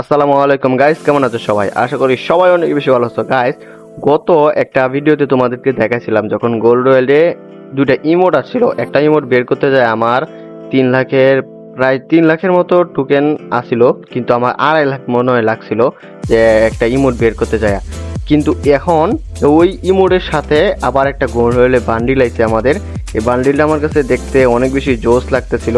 আসসালামু আলাইকুম গাইস কেমন আছো সবাই? আশা করি সবাই অনেক বেশি ভালো আছো। গাইস গত একটা ভিডিওতে তোমাদেরকে দেখাছিলাম যখন গোল্ড রয়েলে দুটা ইমোট আসছিল। একটা ইমোট বের করতে যায় আমার তিন লাখের, প্রায় তিন লাখের মতো টোকেন আসছিল কিন্তু আমার আড়াই লাখ মনে হয় লাগছিল যে একটা ইমোট বের করতে যায়। কিন্তু এখন ওই ইমোটের সাথে আবার একটা গোল্ড রয়েলে বান্ডিল আইছে আমাদের। এই বান্ডিলটা আমার কাছে দেখতে অনেক বেশি জোস লাগতেছিল।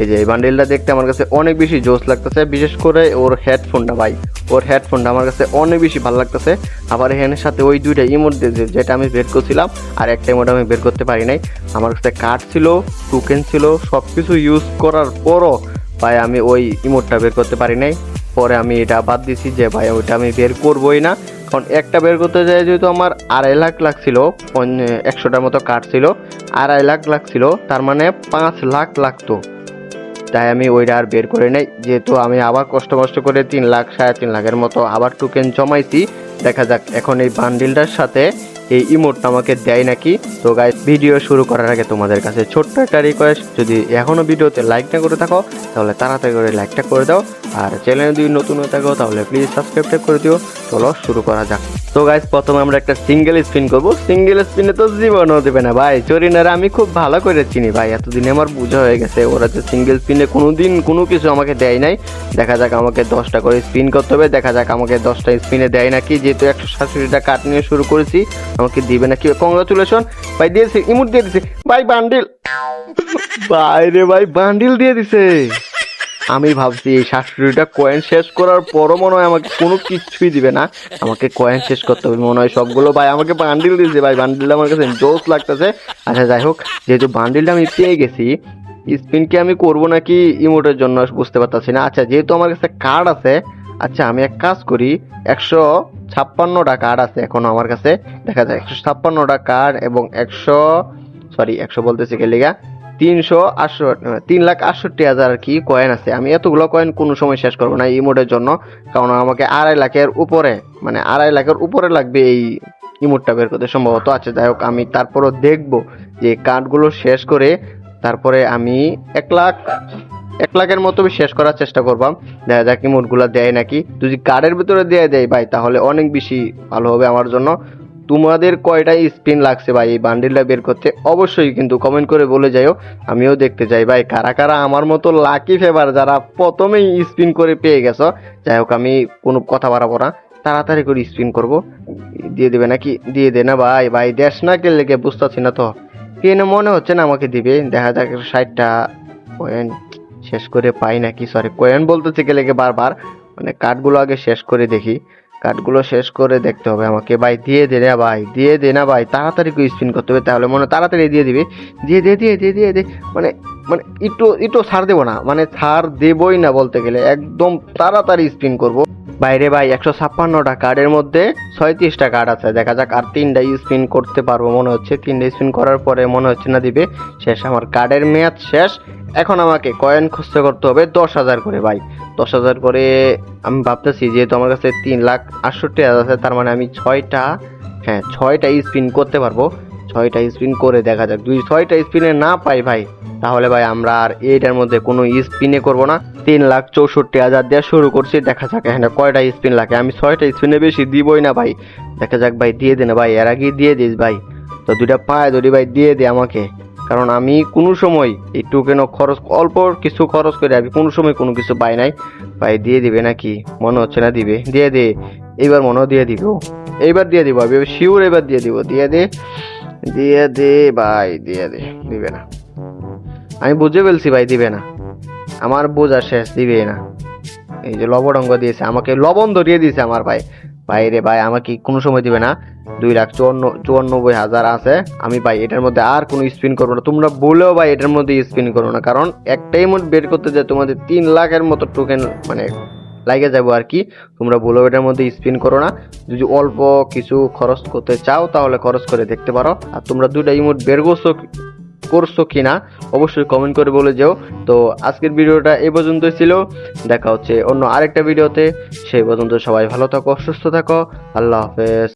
এই যে এই বান্ডিলটা দেখতে আমার কাছে অনেক বেশি জোস লাগতেছে, বিশেষ করে ওর হেডফোনটা ভাই। ওর হেডফোনটা আমার কাছে অনেক বেশি ভালো লাগতেছে। আবার এখানের সাথে ওই দুইটা ইমোট দিয়েছে যেটা আমি বের করছিলাম, আর একটা ইমোট আমি বের করতে পারি নাই। আমার কাছে কার্ড ছিল টোকেন ছিল সব কিছু ইউজ করার পরও ভাই আমি ওই ইমোটটা বের করতে পারি নাই। পরে আমি এটা বাদ দিছি যে, ভাই, ওইটা আমি বের করবোই না। কারণ একটা বের করতে যায় যেহেতু আমার আড়াই লাখ লাগছিল একশোটার মতো কাঠ ছিল, আড়াই লাখ লাগছিল, তার মানে পাঁচ লাখ লাগতো। তাই আমি ওইটা আর বের করে নেই, যেহেতু আমি আবার কষ্ট কষ্ট করে তিন লাখ, সাড়ে তিন লাখের মতো আবার টোকেন জমাইছি। দেখা যাক, এখন এই বান্ডিলটার সাথে এই ইমোটটা আমাকে দেয় নাকি? তো গাইস ভিডিও শুরু করার আগে তোমাদের কাছে ছোট্ট একটা রিকোয়েস্ট যদি এখনও ভিডিওতে লাইক না করে থাকো, তাহলে তাড়াতাড়ি করে লাইকটা করে দাও, আর চ্যানেলে যদি নতুন হয়ে থাকো, তাহলে প্লিজ সাবস্ক্রাইবটা করে দিও। চলো শুরু করা যাক। তো গাইস প্রথমে আমরা একটা সিঙ্গেল স্পিন করব। সিঙ্গেল স্পিনে তো জীবনও দেবে না ভাই। চরিনারা আমি খুব ভালো করে চিনি ভাই। এতদিনে আমার বোঝা হয়ে গেছে, ওরা যে সিঙ্গেল স্পিনে কোনো দিন কোনো কিছু আমাকে দেয় নাই। দেখা যাক আমাকে দশটা করে স্পিন করতে হবে। দেখা যাক আমাকে দশটা স্পিনে দেয় নাকি। যেহেতু একশো সাতষট্টিটা কাট নিয়ে শুরু করেছি আমাকে দিবে না। নাকি কংগ্রাচুলেশন ভাই, দিয়েছে, ইমুট দিয়ে দিছে। ভাই বান্ডিল ভাই রে ভাই বান্ডিল দিয়ে দিছে। আমি ভাবছি এই সাতষট্টিটা কয়েন শেষ করার পরও মনে হয় আমাকে কোনো কিছুই দিবে না। আমাকে কয়েন শেষ করতে হবে, মনে হয় সবগুলো। ভাই, আমাকে বান্ডিল দিয়েছে। ভাই বান্ডিলটা আমার কাছে জোস লাগতেছে। আচ্ছা যাই হোক, যেহেতু বান্ডিলটা আমি পেয়ে গেছি স্পিন কি আমি করব নাকি ইমোটের জন্য বুঝতে পারতাছি না। আচ্ছা যেহেতু আমার কাছে কার্ড আছে আচ্ছা আমি এক কাজ করি, একশো ছাপ্পান্নটা কার্ড আছে এখনও আমার কাছে, দেখা যায়, একশো ছাপ্পান্নটা কার্ড এবং একশো সরি একশো বলতেছি গেলিগা তিনশো আটশো তিন লাখ আটষট্টি হাজার কি কয়েন আছে। আমি এতগুলো কয়েন কোনো সময় শেষ করব না ইমোটের জন্য, কারণ আমাকে আড়াই লাখের উপরে মানে আড়াই লাখের উপরে লাগবে এই ইমোটটা বের করতে সম্ভবত। আচ্ছা যাই হোক, আমি তারপরও দেখব যে কার্ডগুলো শেষ করে তারপরে আমি এক লাখ এক লাখের মতো শেষ করার চেষ্টা করবাম। দেখা যাক ইমোটগুলো দেয় নাকি। যদি কার্ডের ভিতরে দেয় দেয় ভাই, তাহলে অনেক বেশি ভালো হবে আমার জন্য। তোমাদের কয়টা স্পিন লাগছে ভাই এই বান্ডিলটা বের করতে? অবশ্যই কিন্তু কমেন্ট করে বলে যাইও। আমিও দেখতে চাই ভাই, কারা কারা আমার মতো লাকি ফেভার যারা প্রথমেই স্পিন করে পেয়ে গেছো, যাই হোক আমি কোনো কথা বাড়াবো না। তাড়াতাড়ি করে স্পিন করব। দিয়ে দেবে নাকি? দিয়ে দে না ভাই ভাই দেশ না কে লেগে বুঝতেছি না তো। কেন মনে হচ্ছে না আমাকে দিবে? দেখা যাক ষাটটা কয়েন শেষ করে পাই নাকি? সরি কয়েন বলতেছে গেলে বারবার। মানে কাঠগুলো আগে শেষ করে দেখি। কাঠগুলো শেষ করে দেখতে হবে আমাকে। ভাই, দিয়ে দে না ভাই, দিয়ে দে না ভাই। তাড়াতাড়ি স্পিন করতে হবে তাহলে। মনে তাড়াতাড়ি দিয়ে দিবে। দিয়ে দিয়ে দিয়ে দিয়ে দিয়ে দে। মানে মানে একটু একটু ছাড় দেবো না। মানে ছাড় দেবই না বলতে গেলে। একদম তাড়াতাড়ি স্পিন করব। বাইরে ভাই, একশো ছাপ্পান্নটা কার্ডের মধ্যে ছয়ত্রিশটা কার্ড আছে। দেখা যাক আর তিনটা স্পিন করতে পারব, মনে হচ্ছে। তিনটা স্পিন করার পরে মনে হচ্ছে না দিবে। শেষ, আমার কার্ডের মেয়াদ শেষ। এখন আমাকে কয়েন খুঁজতে করতে হবে দশ হাজার করে ভাই। দশ হাজার করে আমি ভাবতেছি, যেহেতু আমার কাছে তিন লাখ আটষট্টি হাজার আছে, তার মানে আমি ছয়টা হ্যাঁ ছয়টা স্পিন করতে পারব। ছয়টা স্পিন করে দেখা যাক। যদি ছয়টা স্পিনে না পাই ভাই, তাহলে ভাই আমরা আর এইটার মধ্যে কোনো স্পিনে করব না। তিন লাখ চৌষট্টি হাজার দেওয়া শুরু করছি, দেখা যাক এখানে কয়টা স্পিন লাগে। আমি ছয়টা স্পিনে বেশি দিবই না ভাই। দেখা যাক ভাই, দিয়ে দে না ভাই, এর আগেই দিয়ে দিস ভাই। তো দুইটা পায় যদি ভাই, দিয়ে দে আমাকে। কারণ আমি কোনো সময় এই টোকেনও খরচ, অল্প কিছু খরচ করে আমি কোনো সময় কোনো কিছু পাই নাই। ভাই, দিয়ে দিবে নাকি? মনে হচ্ছে না দিবে। দিয়ে দে। এইবার মনে হয় দিয়ে দিব। এইবার দিয়ে দিব, আমি শিওর এবার দিয়ে দিব। দিয়ে দে। দিয়ে দে, ভাই, দিয়ে দে, দিবে না। আমি বুঝে ফেলছি, ভাই, দিবে না। আমার বোঝা শেষ, দিবে না। এই যে লবডঙ্গ দিয়েছে, আমাকে লবণ ধরিয়ে দিয়েছে আমার ভাই। ভাই রে ভাই, আমাকে কোনো সময় দিবে না। দুই লাখ চুয়ান্ন, চুয়ান্নব্বই হাজার আছে। আমি ভাই, এটার মধ্যে আর কোনো স্পিন করব না। তোমরা বলেও ভাই, এটার মধ্যে স্পিন করো না। কারণ একটাই মোট বের করতে যায় তোমাদের তিন লাখের মতো টোকেন মানে লাগে যাব আর কি। তোমরা বলো এটার মধ্যে স্পিন করো না। যদি অল্প কিছু খরচ করতে চাও, তাহলে খরচ করে দেখতে পারো। আর তোমরা দুইটা ইমোট বের করছ করছ কি না অবশ্যই কমেন্ট করে বলে যেও। তো আজকের ভিডিওটা এ পর্যন্তই ছিল। দেখা হচ্ছে অন্য আরেকটা ভিডিওতে। সেই পর্যন্ত সবাই ভালো থাকো, সুস্থ থাকো। আল্লাহ হাফেজ।